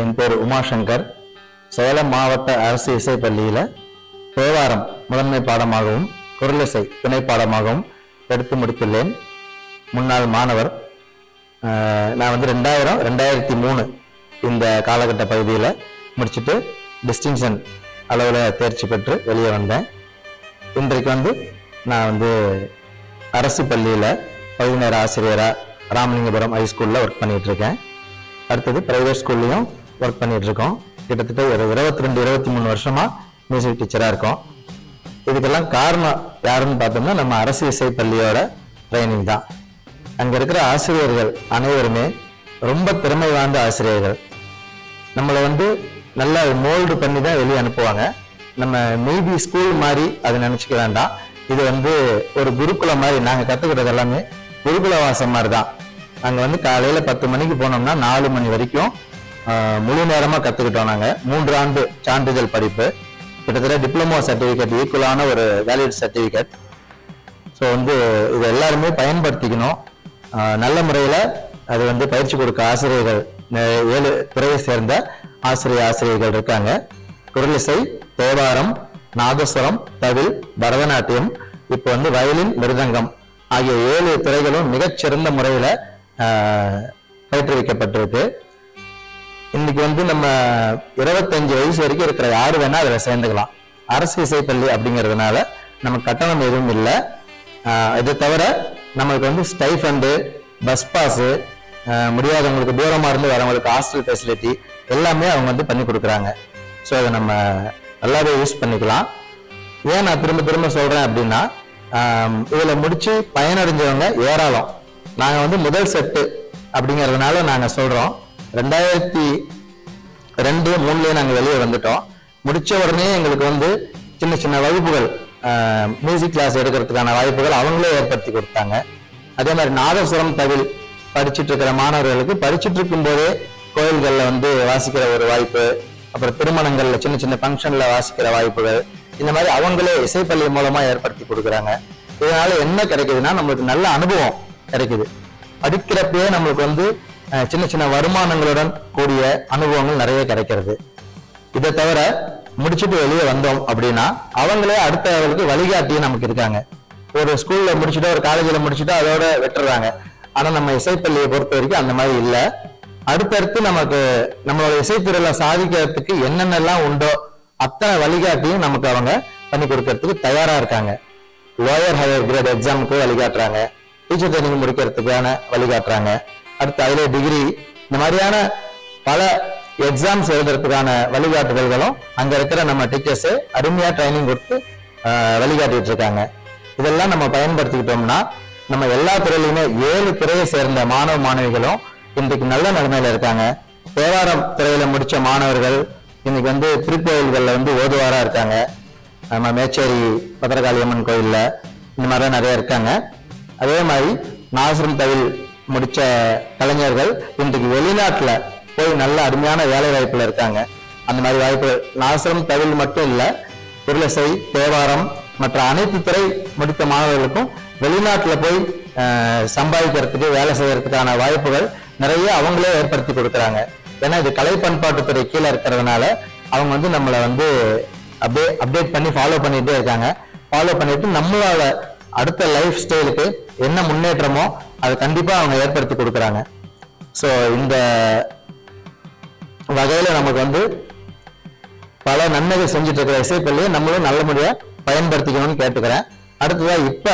என் பேர் உமாசங்கர். சேலம் மாவட்ட அரசு இசை பள்ளியில் தேவாரம் முதன்மை பாடமாகவும் குரலிசை துணை பாடமாகவும் எடுத்து முடித்துள்ளேன். முன்னாள் மாணவர் நான் வந்து ரெண்டாயிரம் ரெண்டாயிரத்தி மூணு இந்த காலகட்ட பகுதியில் முடிச்சுட்டு டிஸ்டிங்ஷன் அளவில் தேர்ச்சி பெற்று வெளியே வந்தேன். இன்றைக்கு வந்து நான் வந்து அரசு பள்ளியில் பகுதி நேர ஆசிரியராக ராமலிங்கபுரம் ஹைஸ்கூலில் ஒர்க் பண்ணிகிட்ருக்கேன் இருக்கேன். அடுத்தது ப்ரைவேட் ஸ்கூல்லையும் ஒர்க் பண்ணிட்டு இருக்கோம் கிட்டத்தட்ட ஒரு இருபத்தி ரெண்டு இருபத்தி மூணு வருஷமா மியூசிக் டீச்சராக இருக்கோம். இதுக்கெல்லாம் காரணம் யாருன்னு பார்த்தோம்னா நம்ம அரசு இசை பள்ளியோட ட்ரைனிங் தான். அங்கே இருக்கிற ஆசிரியர்கள் அனைவருமே ரொம்ப திறமை வாய்ந்த ஆசிரியர்கள். நம்மளை வந்து நல்லா மோல்டு பண்ணி தான் வெளியே அனுப்புவாங்க. நம்ம மேபி ஸ்கூல் மாதிரி அதை நினச்சிக்க வேண்டாம். இது வந்து ஒரு குருகுலம் மாதிரி நாங்கள் கற்றுக்கிறது எல்லாமே குருகுல வாசம் மாதிரி தான். அங்கே வந்து காலையில் பத்து மணிக்கு போனோம்னா நாலு மணி வரைக்கும் முழு நேரமாக கற்றுக்கிட்டோம் நாங்கள் மூன்று ஆண்டு சான்றிதழ் படிப்பு. கிட்டத்தட்ட டிப்ளமோ சர்டிஃபிகேட் ஈக்குவலான ஒரு வேலிட் சர்டிஃபிகேட் ஸோ வந்து இது எல்லாருமே பயன்படுத்திக்கணும். ஆஹ் நல்ல முறையில் அது வந்து பயிற்சி கொடுக்க ஆசிரியர்கள் ஏழு துறையை சேர்ந்த ஆசிரியர் ஆசிரியர்கள் இருக்காங்க. குரலிசை தேவாரம் நாதஸ்வரம் தவில் பரதநாட்டியம் இப்போ வந்து வயலின் மிருதங்கம் ஆகிய ஏழு துறைகளும் மிகச்சிறந்த முறையில் பயிற்றுவிக்கப்பட்டிருக்கு. இன்னைக்கு வந்து நம்ம இருபத்தஞ்சு வயசு வரைக்கும் இருக்கிற யாரு வேணா அதில் சேர்ந்துக்கலாம். அரசு இசைப்பள்ளி அப்படிங்கிறதுனால நம்ம கட்டணம் எதுவும் இல்லை. இதை தவிர நம்மளுக்கு வந்து ஸ்டைஃபண்டு பஸ் பாஸு முடியாதவங்களுக்கு தூரமாக இருந்து வரவங்களுக்கு ஹாஸ்டல் ஃபெசிலிட்டி எல்லாமே அவங்க வந்து பண்ணி கொடுக்குறாங்க. ஸோ அதை நம்ம நல்லாவே யூஸ் பண்ணிக்கலாம். ஏன் நான் திரும்ப திரும்ப சொல்கிறேன் அப்படின்னா இதில் முடித்து பயனடைஞ்சவங்க ஏராளம். நாங்கள் வந்து முதல் செட்டு அப்படிங்கிறதுனால நாங்கள் சொல்கிறோம் ரெண்டாயிரத்தி ரெண்டு மூணுலேயே நாங்கள் வெளியே வந்துட்டோம். முடித்த உடனே எங்களுக்கு வந்து சின்ன சின்ன வகுப்புகள் மியூசிக் கிளாஸ் எடுக்கிறதுக்கான வாய்ப்புகள் அவங்களே ஏற்படுத்தி கொடுத்தாங்க. அதே மாதிரி நாதஸ்வரம் தவில் படிச்சுட்டு இருக்கிற மாணவர்களுக்கு படிச்சுட்டு இருக்கும்போதே கோயில்களில் வந்து வாசிக்கிற ஒரு வாய்ப்பு அப்புறம் திருமணங்களில் சின்ன சின்ன ஃபங்க்ஷனில் வாசிக்கிற வாய்ப்புகள் இந்த மாதிரி அவங்களே இசைப்பள்ளி மூலமாக ஏற்படுத்தி கொடுக்குறாங்க. இதனால என்ன கிடைக்குதுன்னா நம்மளுக்கு நல்ல அனுபவம் கிடைக்குது. படிக்கிறப்பயே நம்மளுக்கு வந்து சின்ன சின்ன வருமானங்களுடன் கூடிய அனுபவங்கள் நிறைய கிடைக்கிறது. இதை தவிர முடிச்சுட்டு வெளியே வந்தோம் அப்படின்னா அவங்களே அடுத்த லெவலுக்கு வழிகாட்டியும் நமக்கு இருக்காங்க. ஒரு ஸ்கூல்ல முடிச்சுட்டு ஒரு காலேஜில் முடிச்சுட்டு அதோட விட்டுறாங்க. ஆனா நம்ம இசைப்பள்ளியை பொறுத்த வரைக்கும் அந்த மாதிரி இல்லை. அடுத்தடுத்து நமக்கு நம்மளோட இசைத்துறையில சாதிக்கிறதுக்கு என்னென்னலாம் உண்டோ அத்தனை வழிகாட்டியும் நமக்கு அவங்க பண்ணி கொடுக்கறதுக்கு தயாரா இருக்காங்க. லோயர் ஹையர் கிரேட் எக்ஸாமுக்கு வழிகாட்டுறாங்க. Teacher training முடிக்கிறதுக்கான வழிகாட்டுறாங்க. அடுத்து அதிலே டிகிரி இந்த மாதிரியான பல எக்ஸாம்ஸ் எழுதுறதுக்கான வழிகாட்டுதல்களும் அங்க இருக்கிற நம்ம டீச்சர்ஸ் அருமையா ட்ரைனிங் கொடுத்து ஆஹ், வழிகாட்டிட்டு இருக்காங்க இதெல்லாம் நம்ம பயன்படுத்திக்கிட்டோம்னா நம்ம எல்லா துறையிலுமே ஏழு துறையை சேர்ந்த மாணவ மாணவிகளும் இன்றைக்கு நல்ல நிலைமையில இருக்காங்க. தேவாரம் துறையில முடிச்ச மாணவர்கள் இன்னைக்கு வந்து திருக்கோயில்களில் வந்து ஓதுவாரா இருக்காங்க. நம்ம மேச்சேரி பத்திரகாளி அம்மன் கோயிலில் இந்த மாதிரிலாம் நிறைய இருக்காங்க. அதே மாதிரி நாசரம் தவில் முடித்த கலைஞர்கள் இன்றைக்கு வெளிநாட்டில் போய் நல்ல அருமையான வேலை வாய்ப்பில் இருக்காங்க. அந்த மாதிரி வாய்ப்புகள் நாசரம் தவில் மட்டும் இல்லை குருலசை தேவாரம் மற்ற அனைத்து துறை முடித்த மாணவர்களுக்கும் வெளிநாட்டில் போய் சம்பாதிக்கிறதுக்கு வேலை செய்யறதுக்கான வாய்ப்புகள் நிறைய அவங்களே ஏற்படுத்தி கொடுக்குறாங்க. ஏன்னா இது கலை பண்பாட்டுத்துறை கீழே இருக்கிறதுனால அவங்க வந்து நம்மளை வந்து அப்படியே அப்டேட் பண்ணி ஃபாலோ பண்ணிகிட்டே இருக்காங்க. ஃபாலோ பண்ணிட்டு நம்மளோட அடுத்த லைஃப் ஸ்டைலுக்கு என்ன முன்னேற்றமோ அதை கண்டிப்பா அவங்க ஏற்படுத்தி கொடுக்குறாங்க. ஸோ இந்த வகையில நமக்கு வந்து பல நன்மைகள் செஞ்சுட்டு இருக்கிற இசைப்பள்ளியை நம்மளும் நல்ல முறையாக பயன்படுத்திக்கணும்னு கேட்டுக்கிறேன். அடுத்ததா இப்ப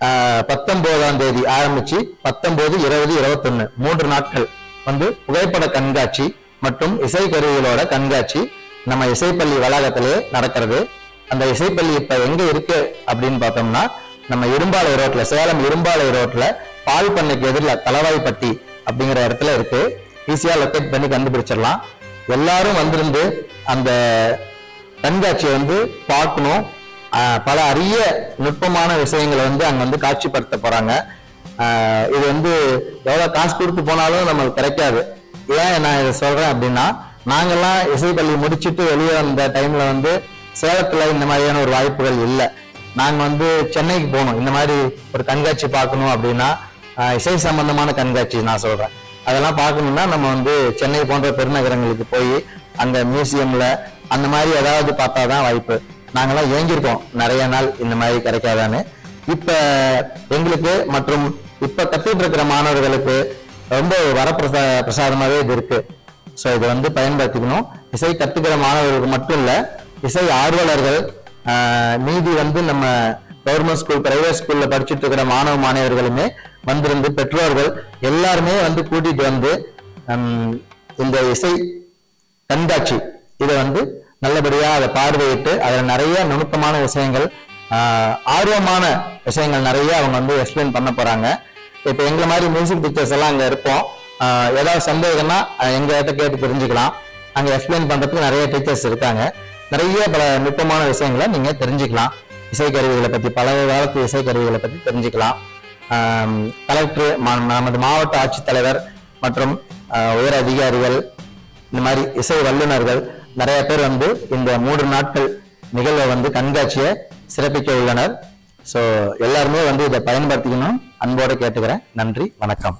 ஆஹ், பத்தொன்பதாம் தேதி ஆரம்பிச்சு பத்தொன்பது இருபது இருபத்தொன்னு மூன்று நாட்கள் வந்து புகைப்பட கண்காட்சி மற்றும் இசை கருவிகளோட கண்காட்சி நம்ம இசைப்பள்ளி வளாகத்திலே நடக்கிறது. அந்த இசைப்பள்ளி இப்ப எங்க இருக்கு அப்படின்னு பார்த்தோம்னா நம்ம இரும்பாலை ரோட்டில் சேலம் இரும்பாலை ரோட்டில் பால் பண்ணைக்கு எதிரில் தலவாய்ப்பட்டி அப்படிங்கிற இடத்துல இருக்கு. ஈஸியாக லொக்கேட் பண்ணி கண்டுபிடிச்சிடலாம். எல்லாரும் வந்திருந்து அந்த கண்காட்சியை வந்து பார்க்கணும். பல அரிய நுட்பமான விஷயங்களை வந்து அங்கே வந்து காட்சிப்படுத்த போறாங்க. இது வந்து எவ்வளோ காசு கொடுத்து போனாலும் நமக்கு கிடைக்காது. ஏன் நான் இதை சொல்றேன் அப்படின்னா நாங்கெல்லாம் இசைப்பள்ளி முடிச்சுட்டு வெளியே வந்த டைமில் வந்து சேலத்தில் இந்த மாதிரியான ஒரு வாய்ப்புகள் இல்லை. நாங்கள் வந்து சென்னைக்கு போகணும். இந்த மாதிரி ஒரு கண்காட்சி பார்க்கணும் அப்படின்னா இசை சம்பந்தமான கண்காட்சி நான் சொல்றேன். அதெல்லாம் பார்க்கணும்னா நம்ம வந்து சென்னை போன்ற பெருநகரங்களுக்கு போய் அந்த மியூசியம்ல அந்த மாதிரி ஏதாவது பார்த்தா தான் வாய்ப்பு. நாங்கெல்லாம் ஏங்கியிருக்கோம். நிறைய நாள் இந்த மாதிரி கிடைக்காதான்னு. இப்ப எங்களுக்கு மற்றும் இப்ப கத்துட்டு இருக்கிற மாணவர்களுக்கு ரொம்ப வரப்பிரசா பிரசாதமாகவே இது இருக்கு. ஸோ இதை வந்து பயன்படுத்திக்கணும். இசை கத்துக்கிற மாணவர்களுக்கு மட்டும் இல்லை இசை ஆர்வலர்கள் மீதி வந்து நம்ம கவர்மெண்ட் ஸ்கூல் பிரைவேட் ஸ்கூல்ல படிச்சுட்டு இருக்கிற மாணவ மாணவர்களுமே வந்திருந்து பெற்றோர்கள் எல்லாருமே வந்து கூட்டிட்டு வந்து இந்த இசை கண்காட்சி இதை வந்து நல்லபடியா அதை பார்வையிட்டு அதுல நிறைய நுணுக்கமான விஷயங்கள் ஆஹ், ஆர்வமான விஷயங்கள் நிறைய அவங்க வந்து எக்ஸ்பிளைன் பண்ண போறாங்க. இப்போ எங்களை மாதிரி மியூசிக் டீச்சர்ஸ் எல்லாம் அங்க இருப்போம். ஆஹ், ஏதாவது சந்தேகம்னா அஹ், கிட்ட கேட்டு தெரிஞ்சுக்கலாம். அங்க எக்ஸ்பிளைன் பண்றதுக்கு நிறைய டீச்சர்ஸ் இருக்காங்க. நிறைய பல நுட்பமான விஷயங்களை நீங்க தெரிஞ்சுக்கலாம். இசைக்கருவிகளை பத்தி பழைய காலத்து இசைக்கருவிகளை பத்தி தெரிஞ்சுக்கலாம். கலெக்டர் நமது மாவட்ட ஆட்சித்தலைவர் மற்றும் உயர் அதிகாரிகள் இந்த மாதிரி இசை வல்லுநர்கள் நிறைய பேர் வந்து இந்த மூன்று நாட்கள் நிகழ்வை வந்து கண்காட்சியை சிறப்பிக்க உள்ளனர். ஸோ எல்லாருமே வந்து இதை பயன்படுத்திக்கணும். அன்போடு கேட்டுக்கிறேன். நன்றி. வணக்கம்.